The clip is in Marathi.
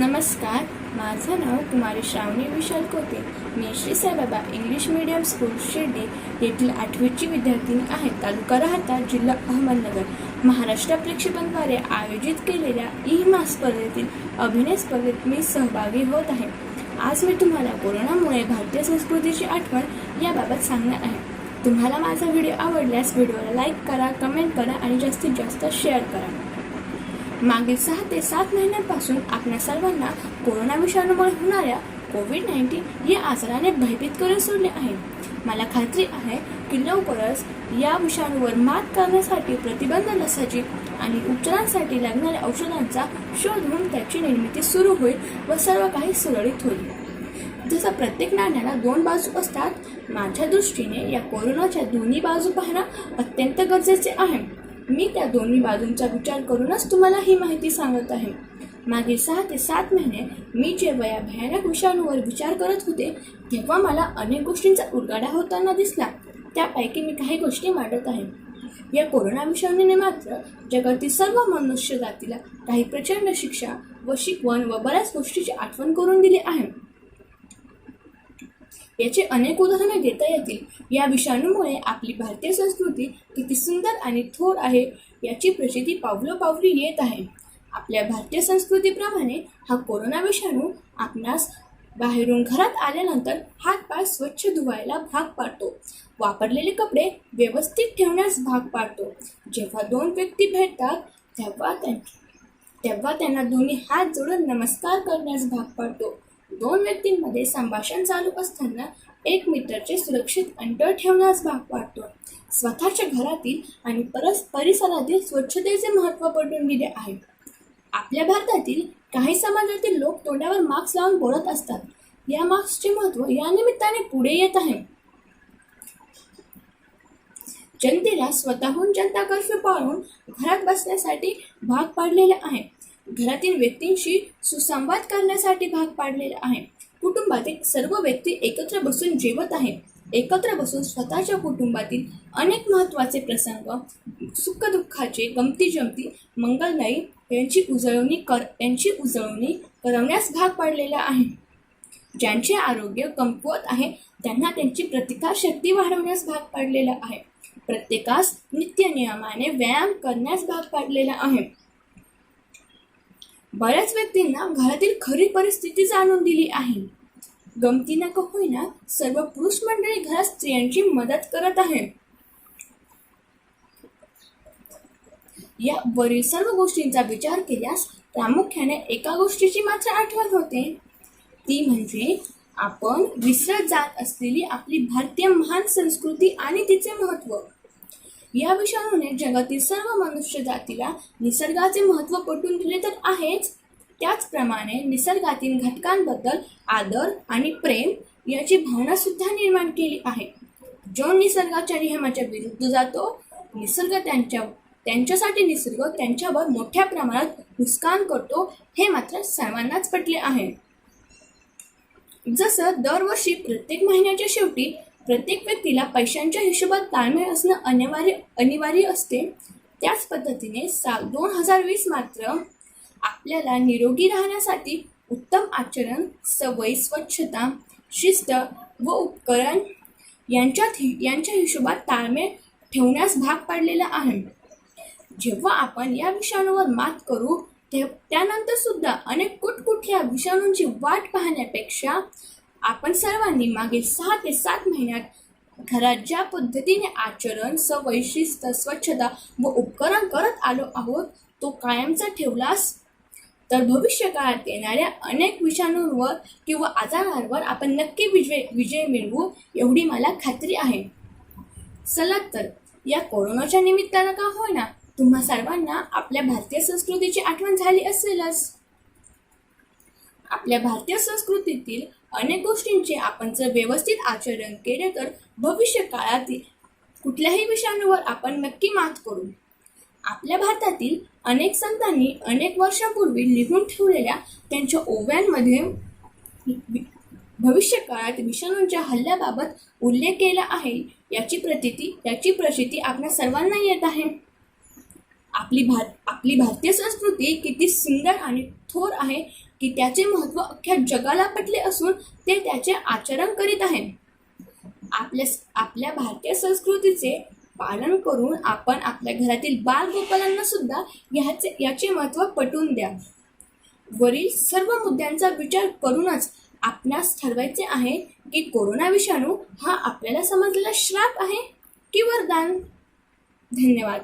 नमस्कार. माझं नाव कुमारी श्रावणी विशाल कोते. मी Shri Saibaba English medium school Shirdi येथील आठवीची विद्यार्थिनी आहे. तालुका राहता जिल्हा अहमदनगर. महाराष्ट्र प्रेक्षकांद्वारे आयोजित केलेल्या ई मा स्पर्धेतील अभिनय स्पर्धेत मी सहभागी होत आहे. आज मी तुम्हाला कोरोनामुळे भारतीय संस्कृतीची आठवण याबाबत सांगणार आहे. तुम्हाला माझा व्हिडिओ आवडल्यास व्हिडिओला लाईक करा कमेंट करा आणि जास्तीत जास्त शेअर करा. मागील सहा ते सात महिन्यांपासून आपल्या सर्वांना कोरोना विषाणूमुळे होणाऱ्या कोविड नाईन्टीन या आजाराने भयभीत करून सोडले आहे. मला खात्री आहे की लवकरच या विषाणूवर मात करण्यासाठी प्रतिबंध लसाची आणि उपचारांसाठी लागणाऱ्या औषधांचा शोध घेऊन त्याची निर्मिती सुरू होईल व सर्व काही सुरळीत होईल. जसं प्रत्येक नाण्याला दोन बाजू असतात माझ्या दृष्टीने या कोरोनाच्या दोन्ही बाजू पाहणं अत्यंत गरजेचे आहे. मी त्या दोन्ही बाजूंचा विचार करूनच तुम्हाला ही माहिती सांगत आहे. मागील सहा ते सात महिने मी जेव्हा या भयानक विषाणूवर विचार करत होते तेव्हा मला अनेक गोष्टींचा उलगाडा होताना दिसला. त्यापैकी मी काही गोष्टी मांडत आहे. या कोरोना विषाणूने मात्र जगातील सर्व मनुष्य जातीला काही प्रचंड शिक्षा व शिकवण व बऱ्याच गोष्टीची आठवण करून दिली आहे. याचे अनेक उदाहरणे देता येतील. या विषाणूमुळे आपली भारतीय संस्कृती किती सुंदर आणि थोर आहे याची प्रसिद्धी पावलोपावली येत आहे. आपल्या भारतीय संस्कृतीप्रमाणे हा कोरोना विषाणू आपणास बाहेरून घरात आल्यानंतर हात पाय स्वच्छ धुवायला भाग पाडतो. वापरलेले कपडे व्यवस्थित ठेवण्यास भाग पाडतो. जेव्हा दोन व्यक्ती भेटतात तेव्हा त्यां तेव्हा त्यांना दोन्ही हात जोडून नमस्कार करण्यास भाग पाडतो. दोन व्यक्तींमध्ये संभाषण चालू असताना एक मीटरचे सुरक्षित अंतर ठेवण्यास भाग पाडतो स्वतःच्या घरातील आणि परस परिसरातील स्वच्छतेचे महत्त्व पडून दिले आहे. आपल्या भारतातील काही समाजातील लोक तोंडावर मास्क लावून बोलत असतात. या मास्कचे महत्त्व या निमित्ताने पुढे येत आहे. जनतेला स्वतःहून जनता कर्फ्यू पाळून घरात बसण्यासाठी भाग पाडलेले आहे. घरातील व्यक्तींशी सुसंवाद करण्यासाठी भाग पाडलेला आहे. कुटुंबातील सर्व व्यक्ती एकत्र बसून जेवत आहे एकत्र बसून स्वतःच्या कुटुंबातील अनेक महत्त्वाचे प्रसंग सुखदुःखाचे गमती जमती मंगलदायी यांची उजळवणी कर यांची उजळवणी करवण्यास भाग पाडलेला आहे. ज्यांचे आरोग्य कमकुवत आहे त्यांना त्यांची प्रतिकारशक्ती वाढवण्यास भाग पाडलेला आहे. प्रत्येकास नित्य नियमाने व्यायाम करण्यास भाग पाडलेला आहे. बऱ्याच व्यक्तींना घरातील खरी परिस्थिती जाणून दिली आहे. गमती नका होईना सर्व पुरुष मंडळी घरात स्त्रियांची मदत करत आहे या वरील सर्व गोष्टींचा विचार केल्यास प्रामुख्याने एका गोष्टीची मात्र आठवण होते. ती म्हणजे आपण विसरत जात असलेली आपली भारतीय महान संस्कृती आणि तिचे महत्त्व या विषाणूने जगातील सर्व मनुष्य जातीला निसर्गाचे महत्त्व पटवून दिले तर आहेच. त्याचप्रमाणे निसर्गातील घटकांबद्दल आदर आणि प्रेम याची भावना सुद्धा निर्माण केली आहे. जो निसर्गाच्या नियमाच्या विरुद्ध जातो निसर्ग त्यांच्या त्यांच्यासाठी निसर्ग त्यांच्यावर मोठ्या प्रमाणात नुकसान करतो हे मात्र सर्वांनाच पटले आहे. जसं दरवर्षी प्रत्येक महिन्याच्या शेवटी प्रत्येक व्यक्तीला पैशांच्या हिशोबात ताळमेळ असणं अनिवार्य अनिवार्य असते. त्याच पद्धतीने साल दोन हजार वीस मात्र आपल्याला निरोगी राहण्यासाठी उत्तम आचरण सवयी स्वच्छता शिस्त व उपकरण यांच्यात हि- यांच्या हिशोबात ताळमेळ ठेवण्यास भाग पाडलेला आहे. जेव्हा आपण या विषाणूवर मात करू ते त्यानंतर सुद्धा अनेक कुठकुठ्या विषाणूंची वाट पाहण्यापेक्षा आपण सर्वांनी मागील सहा ते सात महिन्यात घरात ज्या पद्धतीने आचरण स शिस्त स्वच्छता व उपकरण करत आलो आहोत तो कायमचा ठेवलास? तर भविष्य काळात येणाऱ्या अनेक विषाणूंवर किंवा आजारांवर आपण नक्की विजय विजय मिळवू एवढी मला खात्री आहे. चला तर या कोरोनाच्या निमित्तानं का होईना तुम्हा सर्वांना आपल्या भारतीय संस्कृतीची आठवण झाली असेलच. आपल्या भारतीय संस्कृतीतील अनेक गोष्टींचे आपण जर व्यवस्थित आचरण केले तर भविष्य काळातील कुठल्याही विषाणूवर आपण नक्की मात करू. आपल्या भारतातील अनेक संतांनी अनेक वर्षापूर्वी लिहून ठेवलेल्या त्यांच्या ओव्यांमध्ये भविष्यकाळात भविष्य काळात विषाणूंच्या हल्ल्याबाबत उल्लेख केला आहे. याची प्रतिती याची प्रचिती आपल्या सर्वांना येत आहे. आपली भार आपली भारतीय संस्कृती किती सुंदर आणि थोर आहे की त्याचे महत्त्व अख्ख्या जगाला पटले असून ते त्याचे आचरण करीत आहे आपल्या आपल्या भारतीय संस्कृतीचे पालन करून आपण आपल्या घरातील बालगोपालांना सुद्धा ह्याचे याचे महत्त्व पटवून द्या. वरील सर्व मुद्द्यांचा विचार करूनच आपणास ठरवायचे आहे की कोरोना विषाणू हा आपल्याला समजलेला श्राप आहे की वरदान? धन्यवाद.